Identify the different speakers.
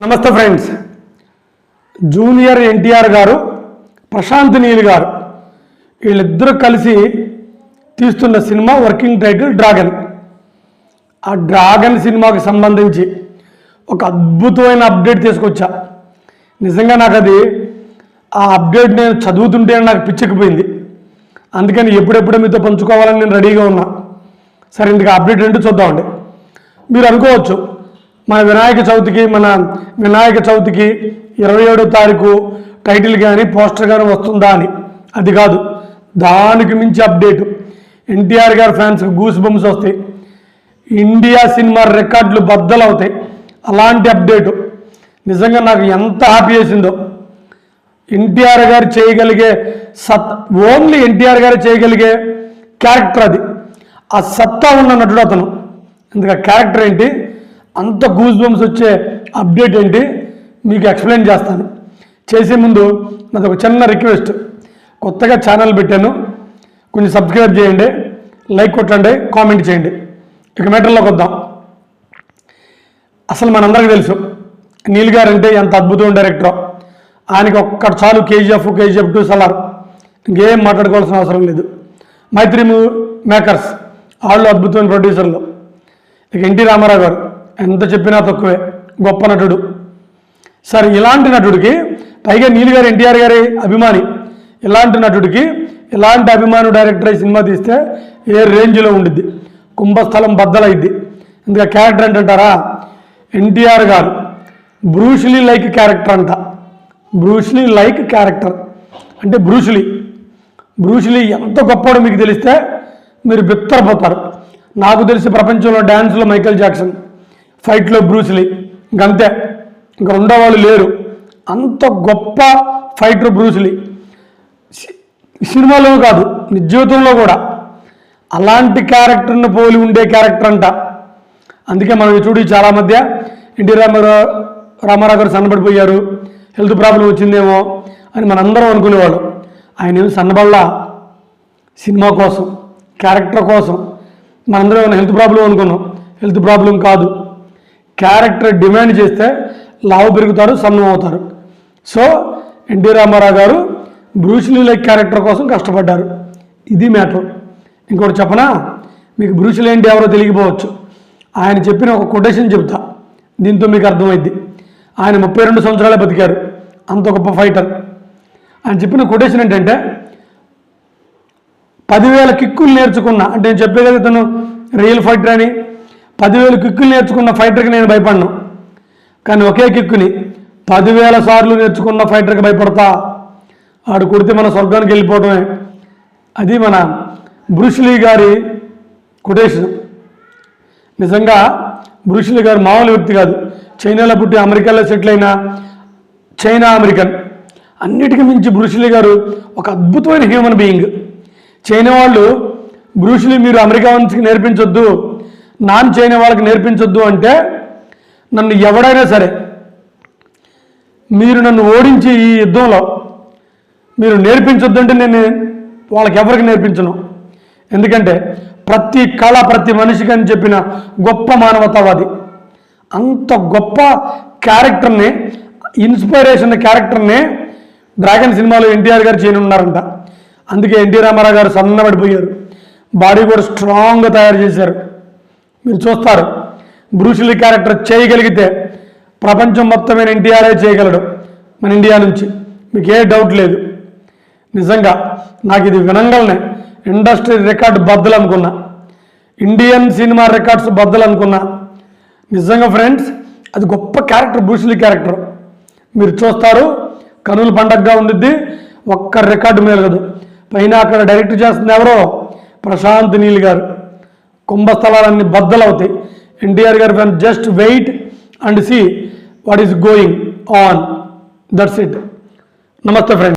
Speaker 1: నమస్తే friends. Junior NTR గారు ప్రశాంత్ నీల్ గారు వీళ్ళిద్దరూ కలిసి తీస్తున్న సినిమా వర్కింగ్ టైటిల్ డ్రాగన్. ఆ డ్రాగన్ సినిమాకి సంబంధించి ఒక అద్భుతమైన అప్డేట్ తీసుకొచ్చా. నిజంగా నాకు అది ఆ అప్డేట్ నేను చదువుతుంటే నాకు పిచ్చెక్కిపోయింది. అందుకని ఎప్పుడెప్పుడో మీతో పంచుకోవాలని నేను రెడీగా ఉన్నా. సరే ఇందుకు అప్డేట్ ఏంటో చూద్దామండి. మీరు అనుకోవచ్చు మన వినాయక చవితికి మన వినాయక చవితికి ఇరవై ఏడో తారీఖు టైటిల్ కానీ పోస్టర్ కానీ వస్తుందా అని. అది కాదు. దానికి మించి అప్డేట్. ఎన్టీఆర్ గారి ఫ్యాన్స్కి గూస్ బంప్స్ వస్తాయి. ఇండియా సినిమా రికార్డులు బద్దలు అవుతాయి అలాంటి అప్డేటు. నిజంగా నాకు ఎంత హ్యాపీ చేసిందో. ఎన్టీఆర్ గారు చేయగలిగే సత్ ఓన్లీ ఎన్టీఆర్ గారు చేయగలిగే క్యారెక్టర్ అది. ఆ సత్తా ఉన్న నటుడు అతను. ఇందుక క్యారెక్టర్ ఏంటి? అంత గూజ్ బంప్స్ వచ్చే అప్డేట్ ఏంటి? మీకు ఎక్స్ప్లెయిన్ చేస్తాను. చేసే ముందు నాది ఒక చిన్న రిక్వెస్ట్ కొత్తగా ఛానల్ పెట్టాను. కొంచెం సబ్స్క్రైబ్ చేయండి. లైక్ కొట్టండి. కామెంట్ చేయండి. ఇక మీటర్లోకి వద్దాం. అసలు మనందరికీ తెలుసు నీల్ గారు అంటే ఎంత అద్భుతమైన డైరెక్టరో ఆయనకి ఒక్కటి చాలు కేజీఎఫ్ కేజీఎఫ్ టూ సలార్. ఇంకేం మాట్లాడుకోవాల్సిన అవసరం లేదు. మైత్రి మేకర్స్ వాళ్ళు అద్భుతమైన ప్రొడ్యూసర్లు ఇక ఎన్టీ రామారావు గారు ఎంత చెప్పినా తక్కువే గొప్ప నటుడు. సరే ఇలాంటి నటుడికి పైగా నీల్ గారు ఎన్టీఆర్ గారి అభిమాని ఇలాంటి నటుడికి ఇలాంటి అభిమాను డైరెక్టర్ అయి సినిమా తీస్తే ఏ రేంజ్లో ఉండిద్ది? కుంభస్థలం బద్దలైద్ది. ఇంకా క్యారెక్టర్ అంటారా ఎన్టీఆర్ గారు బ్రూష్లీ లైక్ క్యారెక్టర్ అంట. Bruce Lee like character. అంటే బ్రూష్లీ బ్రూష్లీ ఎంత గొప్పడో మీకు తెలిస్తే మీరు బిత్తరపోతారు. నాకు తెలిసి ప్రపంచంలో డ్యాన్స్లో మైకేల్ జాక్సన్ ఫైట్లో బ్రూస్లీ ఇంకంతే ఇంకా ఉండేవాళ్ళు లేరు. అంత గొప్ప ఫైటర్ బ్రూస్లీ సి- సినిమాలో కాదు నిజ జీవితంలో కూడా. అలాంటి క్యారెక్టర్ని పోలి ఉండే క్యారెక్టర్ అంట. అందుకే మనం చూడు చాలా మధ్య. ఎన్టీ రామారావు రామారావు గారు సన్నబడిపోయారు. హెల్త్ ప్రాబ్లం వచ్చిందేమో అని మనందరం అనుకునేవాళ్ళు. ఆయన ఏమి సన్నబడలా? సినిమా కోసం క్యారెక్టర్ కోసం. మనందరం హెల్త్ ప్రాబ్లం అనుకున్నాం. హెల్త్ ప్రాబ్లం కాదు. క్యారెక్టర్ డిమాండ్ చేస్తే లావు పెరుగుతారు సన్నం అవుతారు. సో ఎన్టీ రామారావు గారు బ్రూస్లీ లైక్ క్యారెక్టర్ కోసం కష్టపడ్డారు. ఇది మ్యాటర్. ఇంకోటి చెప్పనా? మీకు బ్రూస్లీ ఏంటి ఎవరో తెలియకపోవచ్చు. ఆయన చెప్పిన ఒక కొటేషన్ చెప్తా. దీంతో మీకు అర్థమైంది ఆయన ముప్పై రెండు సంవత్సరాలే బతికారు. అంత గొప్ప ఫైటర్. ఆయన చెప్పిన కొటేషన్ ఏంటంటే పదివేల కిక్కులు నేర్చుకున్న అంటే నేను చెప్పే కదా తను రియల్ ఫైటర్ అని పదివేల కిక్కులు నేర్చుకున్న ఫైటర్కి నేను భయపడను. కానీ ఒకే కిక్కుని పదివేల సార్లు నేర్చుకున్న ఫైటర్కి భయపడతా. ఆడు కొడితే మన స్వర్గానికి వెళ్ళిపోవడమే. అది మన బ్రూస్లీ గారి కొటేషన్. నిజంగా బ్రూస్లీ గారు మామూలు వ్యక్తి కాదు. చైనాలో పుట్టి అమెరికాలో సెటిల్ అయిన చైనా అమెరికన్. అన్నిటికీ మించి బ్రూస్లీ గారు ఒక అద్భుతమైన హ్యూమన్ బీయింగ్. చైనా వాళ్ళు బ్రూస్లీ మీరు అమెరికా నుంచి నేర్పించొద్దు. నాన్ చేయని వాళ్ళకి నేర్పించొద్దు అంటే నన్ను ఎవడైనా సరే మీరు నన్ను ఓడించి ఈ యుద్ధంలో మీరు నేర్పించొద్దంటే నేను వాళ్ళకి ఎవరికి నేర్పించను. ఎందుకంటే ప్రతి కళ ప్రతి మనిషికి అని చెప్పిన గొప్ప మానవతావాది అంత గొప్ప క్యారెక్టర్ని ఇన్స్పైరేషన్ క్యారెక్టర్ని డ్రాగన్ సినిమాలో ఎన్టీఆర్ గారు చేయనున్నారంట. అందుకే ఎన్టీ రామారావు గారు సన్నబడిపోయారు. బాడీ కూడా స్ట్రాంగ్గా తయారు చేశారు. మీరు చూస్తారు. బ్రూషులీ క్యారెక్టర్ చేయగలిగితే ప్రపంచం మొత్తమైన ఎన్టీఆర్ఏ చేయగలడు మన ఇండియా నుంచి. మీకు ఏ డౌట్ లేదు. నిజంగా నాకు ఇది వినంగానే ఇండస్ట్రీ రికార్డ్ బద్దలు అనుకున్నా. ఇండియన్ సినిమా రికార్డ్స్ బద్దలు అనుకున్నా. నిజంగా ఫ్రెండ్స్ అది గొప్ప క్యారెక్టర్ బ్రూస్లీ క్యారెక్టర్. మీరు చూస్తారు కనుల పండగగా ఉండిద్ది ఒక్క రికార్డు మేలగదు పైన అక్కడ డైరెక్ట్ చేస్తుంది ఎవరో? ప్రశాంత్ నీల్ గారు. కుంభస్థలాలన్నీ బద్దలవుతాయి. ఎన్టీఆర్ గారి fan just wait and see what is going on that's it నమస్తే ఫ్రెండ్స్